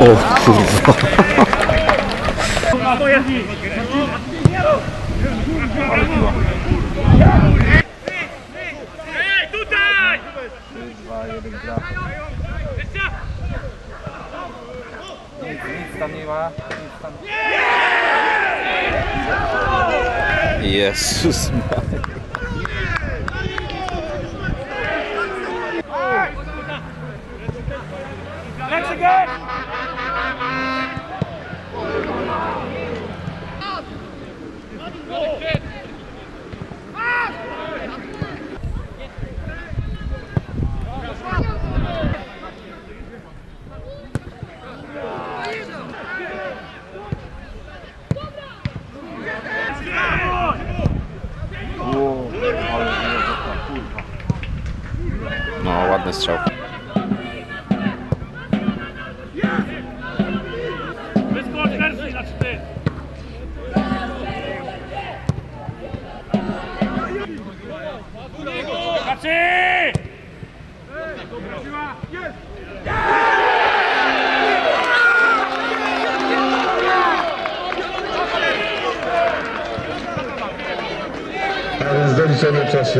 kurwa. Ej, tutaj! 3, 2, No, ładny strzał. A więc doliczone czasy